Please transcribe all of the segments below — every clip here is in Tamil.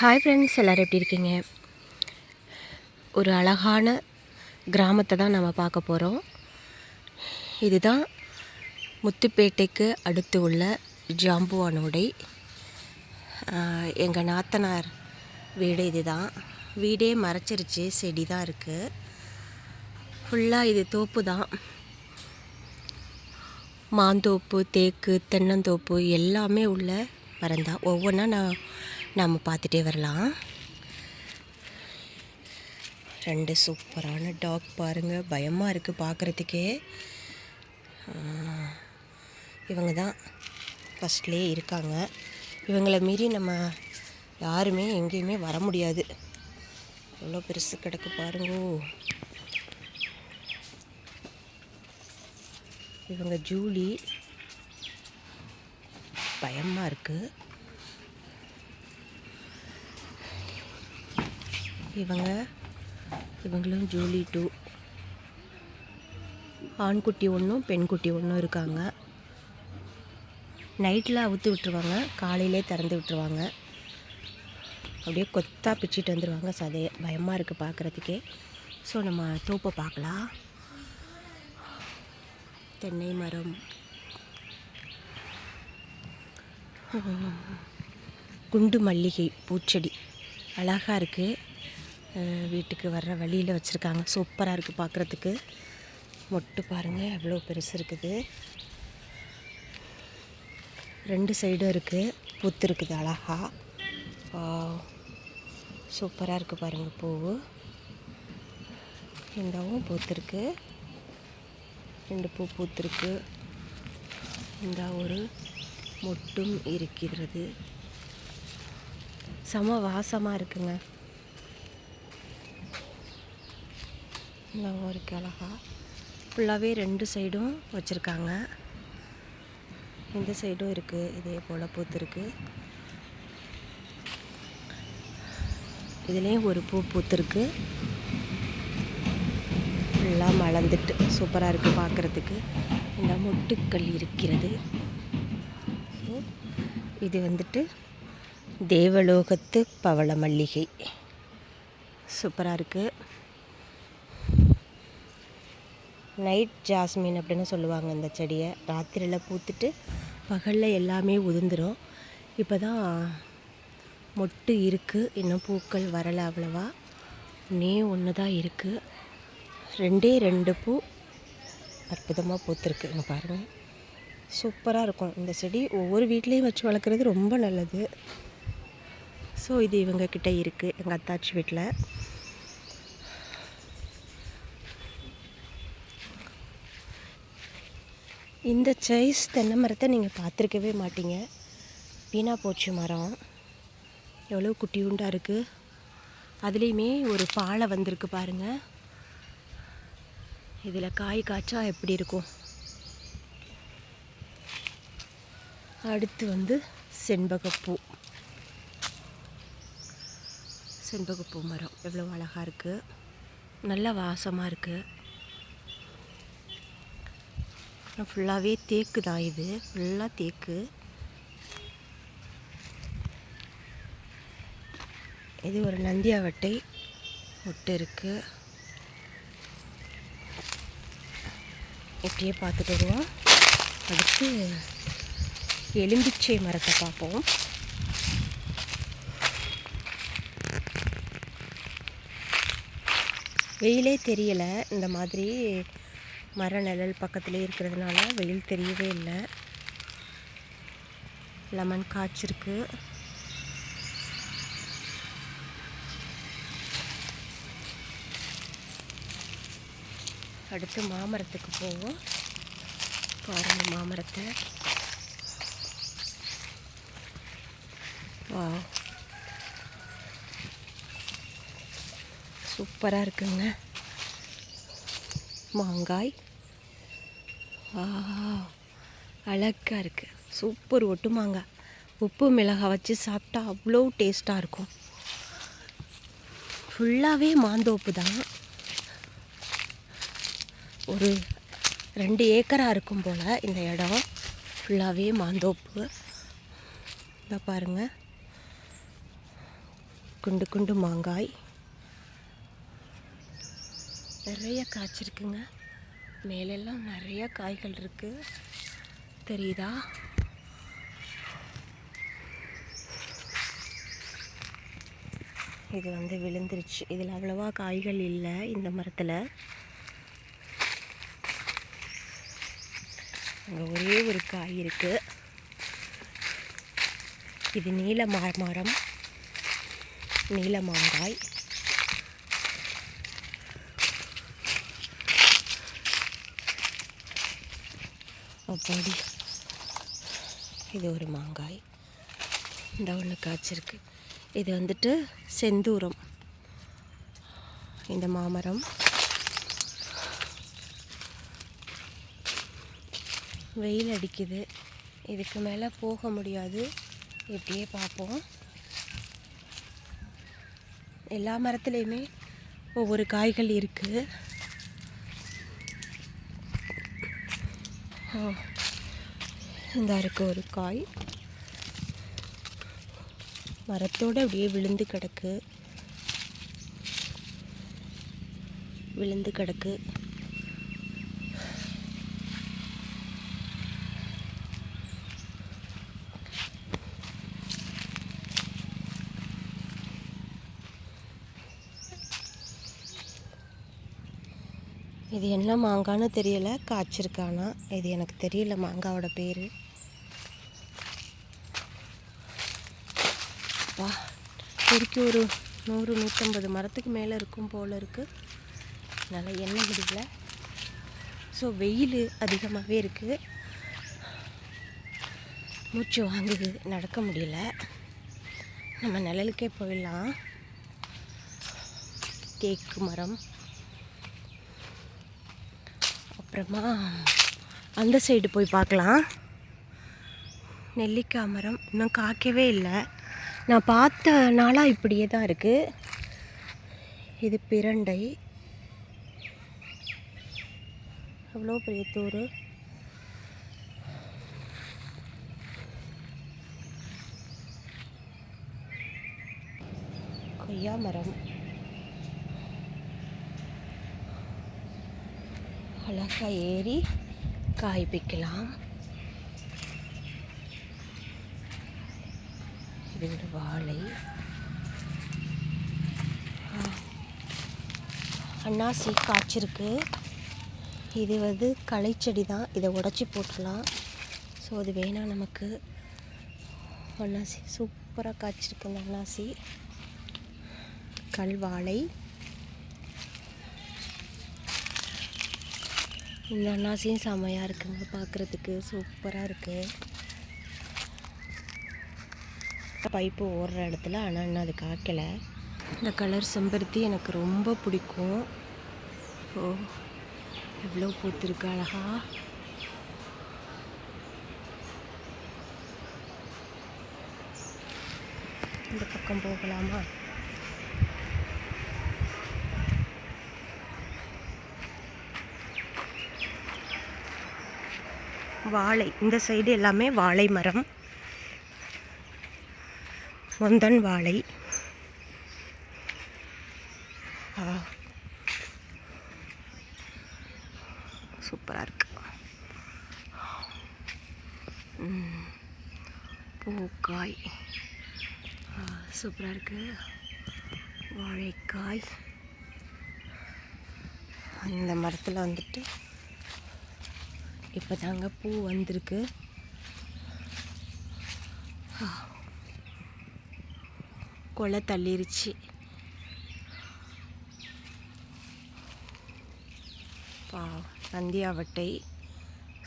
ஹாய் ஃப்ரெண்ட்ஸ் எல்லோரும் எப்படி இருக்கீங்க? ஒரு அழகான கிராமத்தை தான் நம்ம பார்க்க போகிறோம் இதுதான் முத்துப்பேட்டைக்கு அடுத்து உள்ள ஜாம்புவானோடை எங்கள் நாத்தனார் வீடு இதுதான். வீடே மறைச்சிருச்சு செடி தான் இருக்குது ஃபுல்லாக இது தோப்பு தான். மாந்தோப்பு தேக்கு தென்னந்தோப்பு எல்லாமே உள்ள மரந்தான் ஒவ்வொன்றா நான் நம்ம பார்த்துட்டே வரலாம். ரெண்டு சூப்பரான டாக் பாருங்கள் பயமாக இருக்குது பார்க்குறதுக்கே. இவங்க தான் ஃபஸ்ட்லேயே இருக்காங்க. இவங்களை மீறி நம்ம யாருமே எங்கேயுமே வர முடியாது. எவ்வளோ பெருசு கிடக்கு பாருங்கோ. இவங்க ஜூலி. பயமாக இருக்குது இவங்க இவங்களும் ஜூலி டூ. ஆண்குட்டி ஒன்றும் பெண்குட்டி ஒன்றும் இருக்காங்க. நைட்டில் அவுத்து விட்டுருவாங்க காலையிலே திறந்து விட்டுருவாங்க. அப்படியே கொத்தாக பிச்சுட்டு வந்துடுவாங்க சதே பயமாக இருக்குது பார்க்குறதுக்கே ஸோ நம்ம தோப்பை பார்க்கலாம். தென்னை மரம். குண்டு மல்லிகை பூச்செடி. அழகாக இருக்குது வீட்டுக்கு வர்ற வழியில் வச்சுருக்காங்க. சூப்பராக இருக்குது பார்க்குறதுக்கு மொட்டு பாருங்கள் எவ்வளோ பெருசு இருக்குது. ரெண்டு சைடும் இருக்குது பூத்து இருக்குது அழகாக சூப்பராக இருக்குது பாருங்கள் பூவு. இந்தாவும் பூத்துருக்கு. ரெண்டு பூ பூத்துருக்கு. இந்த ஒரு மொட்டும் இருக்கிறது. செம வாசமாக இருக்குங்க. நல்லாவும் ஒரு அழகா. ஃபுல்லாகவே ரெண்டு சைடும் வச்சுருக்காங்க. இந்த சைடும் இருக்குது இதே போல் பூத்துருக்கு இதுலேயும் ஒரு பூ பூத்துருக்கு. ஃபுல்லாக மலர்ந்துட்டு சூப்பராக இருக்குது பார்க்குறதுக்கு இந்த மொட்டுக்கள் இருக்கிறது. இது வந்துட்டு தேவலோகத்து பவள மல்லிகை சூப்பராக இருக்குது நைட் ஜாஸ்மின் அப்படின்னு சொல்லுவாங்க இந்த செடியை. ராத்திரியில் பூத்துட்டு பகலில் எல்லாமே உதிர்ந்துடும் இப்போ தான் மொட்டு இருக்குது இன்னும் பூக்கள் வரலை அவ்வளவா. நே ஒன்று தான் இருக்குது ரெண்டே ரெண்டு பூ அற்புதமாக பூத்துருக்கு. இங்கே பாருங்கள் சூப்பராக இருக்கும். இந்த செடி ஒவ்வொரு வீட்லேயும் வச்சு வளர்க்குறது ரொம்ப நல்லது. ஸோ இது இவங்கக்கிட்ட இருக்குது எங்கள் அத்தாச்சி வீட்டில் இந்த சைஸ் தென்னை மரத்தை நீங்கள் பார்த்துருக்கவே மாட்டீங்க. வீணா போச்சு மரம். எவ்வளோ குட்டி உண்டாக இருக்குது அதுலேயுமே ஒரு பாலை வந்திருக்கு பாருங்கள் இதில் காய் காய்ச்சா எப்படி இருக்கும்? அடுத்து வந்து செண்பகப்பூ. செண்பகப்பூ மரம். எவ்வளோ அழகாக இருக்குது நல்ல வாசமாக இருக்குது ஃபுல்லாகவே தேக்கு தான் இது. ஃபுல்லாக தேக்கு. இது ஒரு நந்தியாவட்டை ஒட்டு இருக்குது இப்படியே பார்த்துட்டு வருவோம். அடுத்து எலும்பிச்சை மரத்தை பார்ப்போம். வெயிலே தெரியலை. இந்த மாதிரி மர நிழல் பக்கத்துலேயே இருக்கிறதுனால வெயில் தெரியவே இல்லை. லெமன் காய்ச்சிருக்கு அடுத்து மாமரத்துக்கு போவோம். பாருங்க மாமரத்தை. வா சூப்பராக இருக்குங்க. மாங்காய் அழகாக இருக்குது சூப்பர் ஒட்டு மாங்காய் உப்பு மிளகாய் வச்சு சாப்பிட்டா அவ்வளோ டேஸ்ட்டாக இருக்கும். ஃபுல்லாகவே மாந்தோப்பு தான். ஒரு ரெண்டு ஏக்கராக இருக்கும் போல் இந்த இடம். ஃபுல்லாகவே மாந்தோப்பு. இதை பாருங்கள் குண்டு குண்டு மாங்காய். நிறைய காய்ச்சிருக்குங்க. மேலெல்லாம் நிறைய காய்கள் இருக்கு. தெரியுதா? இது வந்து விழுந்துருச்சு. இதில் அவ்வளோவா காய்கள் இல்லை இந்த மரத்தில். அங்கே ஒரே ஒரு காய் இருக்கு. இது நீல மரம். நீல மாங்காய் அப்பாடி. இது ஒரு மாங்காய். இந்த ஒன்று காய்ச்சிருக்கு. இது வந்துட்டு செந்தூரம். இந்த மாமரம். வெயில் அடிக்குது. இதுக்கு மேலே போக முடியாது. இப்படியே பார்ப்போம். எல்லா மரத்துலேயுமே ஒவ்வொரு காய்கள் இருக்குது இந்த இருக்கு ஒரு காய். மரத்தோட அப்படியே விழுந்து கிடக்கு. விழுந்து கிடக்கு. இது என்ன மாங்கான்னு தெரியலை. காய்ச்சிருக்கானா இது எனக்கு தெரியல மாங்காவோட பேர். வா பெருக்கி ஒரு நூறு நூற்றம்பது மரத்துக்கு மேலே இருக்கும் போல் இருக்குது நல்லா எண்ணெய் முடியல. ஸோ வெயில் அதிகமாகவே இருக்குது மூச்சு வாங்குது. நடக்க முடியல. நம்ம நிழலுக்கே போயிடலாம். கேக்கு மரம். அப்புறமா அந்த சைடு போய் பார்க்கலாம். நெல்லிக்காய் மரம் இன்னும் காய்க்கவே இல்லை. நான் பார்த்த நாளாக இப்படியே தான் இருக்குது இது பிரண்டை. அவ்வளோ பெரிய தூர் கொய்யா மரம். அழகாக ஏறி காய் பிக்கலாம் இது ஒரு வாழை. அன்னாசி காய்ச்சிருக்கு. இது வந்து களைச்செடி தான். இதை உடச்சி போட்டுடலாம். ஸோ அது வேணாம் நமக்கு. அன்னாசி சூப்பராக காய்ச்சிருக்கு இந்த அன்னாசி கல்வாழை இந்த அன்னாசியும் செமையாக இருக்குங்க. பார்க்குறதுக்கு சூப்பராக இருக்குது பைப்பு ஓடுற இடத்துல ஆனால் இன்னும் அது காய்க்கலை. இந்த கலர் செம்பருத்தி எனக்கு ரொம்ப பிடிக்கும். ஓ எவ்வளோ பூத்துருக்கு அழகா. இந்த பக்கம் போகலாமா? வாழை. இந்த சைடு எல்லாமே வாழை மரம். மொந்தன் வாழை. சூப்பராக இருக்கு. பூக்காய். சூப்பராக இருக்கு. வாழைக்காய். அந்த மரத்தில் வந்துட்டு இப்போ தாங்க பூ வந்திருக்கு. கொலை தள்ளிருச்சு. பா நந்தியாவட்டை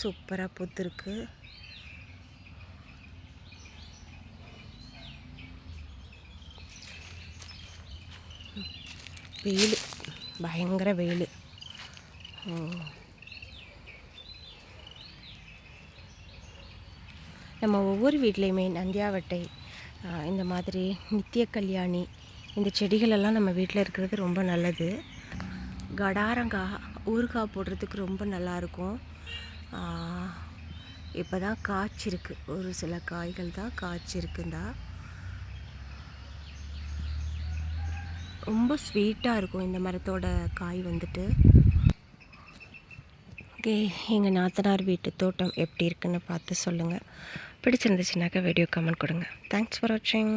சூப்பராக பூத்துருக்கு. வெயில் பயங்கர வெயில். நம்ம ஒவ்வொரு வீட்லேயுமே நந்தியாவட்டை இந்த மாதிரி நித்திய கல்யாணி இந்த செடிகளெல்லாம் நம்ம வீட்டில் இருக்கிறது ரொம்ப நல்லது. கடாரங்காய் ஊறுகாய் போடுறதுக்கு ரொம்ப நல்லாயிருக்கும். இப்போ தான் காய்ச்சிருக்கு. ஒரு சில காய்கள் தான் காய்ச்சிருக்குந்தா. ரொம்ப ஸ்வீட்டாக இருக்கும் இந்த மரத்தோட காய் வந்துட்டு. ஓகே எங்கள் நாத்தனார் வீட்டு தோட்டம் எப்படி இருக்குன்னு பார்த்து சொல்லுங்கள் பிடிச்சிருந்துச்சுனாக்கா வீடியோ கமெண்ட் கொடுங்க. தேங்க்ஸ் ஃபார் வாட்சிங்